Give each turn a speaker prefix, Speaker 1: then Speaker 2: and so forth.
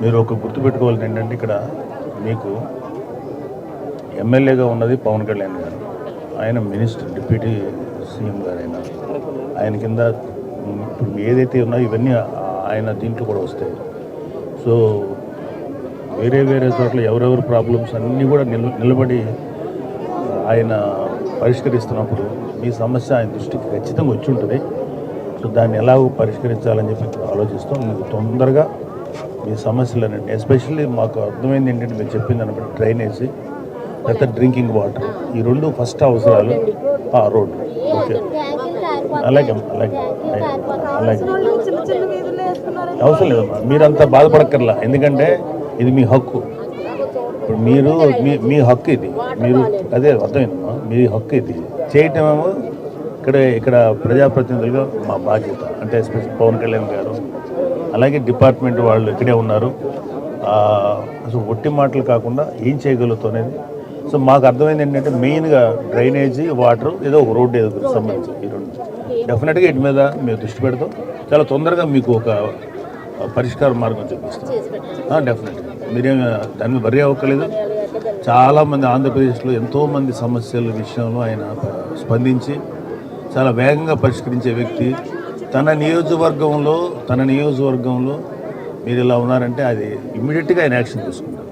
Speaker 1: మీరు ఒక గుర్తుపెట్టుకోవాల్సింది ఏంటంటే ఇక్కడ మీకు ఎమ్మెల్యేగా ఉన్నది పవన్ కళ్యాణ్ గారు. ఆయన మినిస్టర్ డిప్యూటీ సీఎం గారు ఆయన ఆయన కింద ఇప్పుడు ఏదైతే ఉన్నాయో ఇవన్నీ ఆయన దీంట్లో కూడా వస్తాయి. సో వేరే వేరే చోట్ల ఎవరెవరు ప్రాబ్లమ్స్ అన్నీ కూడా నిల్ నిలబడి ఆయన పరిష్కరిస్తున్నప్పుడు మీ సమస్య ఆయన దృష్టికి ఖచ్చితంగా వచ్చి ఉంటుంది. సో దాన్ని ఎలా పరిష్కరించాలని చెప్పి ఆలోచిస్తాం మీకు తొందరగా మీ సమస్యలనండి. ఎస్పెషల్లీ మాకు అర్థమైంది ఏంటంటే మీరు చెప్పింది అనమాట డ్రైనేజ్ లేకపోతే డ్రింకింగ్ వాటర్. ఈ రెండు ఫస్ట్ అవసరాలు ఆ రోడ్ ఓకే. అలాగే అమ్మా, అలాగే. అలాగే. అవసరం లేదమ్మా. మీరంతా బాధపడక్కర్లా. ఎందుకంటే ఇది మీ హక్కు. ఇప్పుడు మీరు మీ మీ హక్కు ఇది. మీరు అదే అర్థమైందమ్మా. మీ హక్కు ఇది. చేయటమేమో ఇక్కడ ఇక్కడ ప్రజాప్రతినిధులుగా మా బాధ్యత. అంటే ఎస్పెషల్ పవన్ కళ్యాణ్ గారు అలాగే డిపార్ట్మెంట్ వాళ్ళు ఇక్కడే ఉన్నారు. అసలు ఒట్టి మాటలు కాకుండా ఏం చేయగలుగుతాం అనేది. సో మాకు అర్థమైంది ఏంటంటే మెయిన్గా డ్రైనేజీ వాటర్ ఏదో ఒక రోడ్డు ఏదో సంబంధించి ఈ రెండు డెఫినెట్గా వీటి మీద మేము దృష్టి పెడతాం. చాలా తొందరగా మీకు ఒక పరిష్కార మార్గం చూపిస్తాం. డెఫినెట్గా మీరేం దాని మీద వరి అవ్వకలేదు చాలామంది ఆంధ్రప్రదేశ్లో ఎంతోమంది సమస్యల విషయంలో ఆయన స్పందించి చాలా వేగంగా పరిష్కరించే వ్యక్తి తన నియోజకవర్గంలో తన నియోజకవర్గంలో మీరు ఇలా ఉన్నారంటే అది ఇమ్మీడియట్గా ఆయన యాక్షన్ తీసుకుంటారు.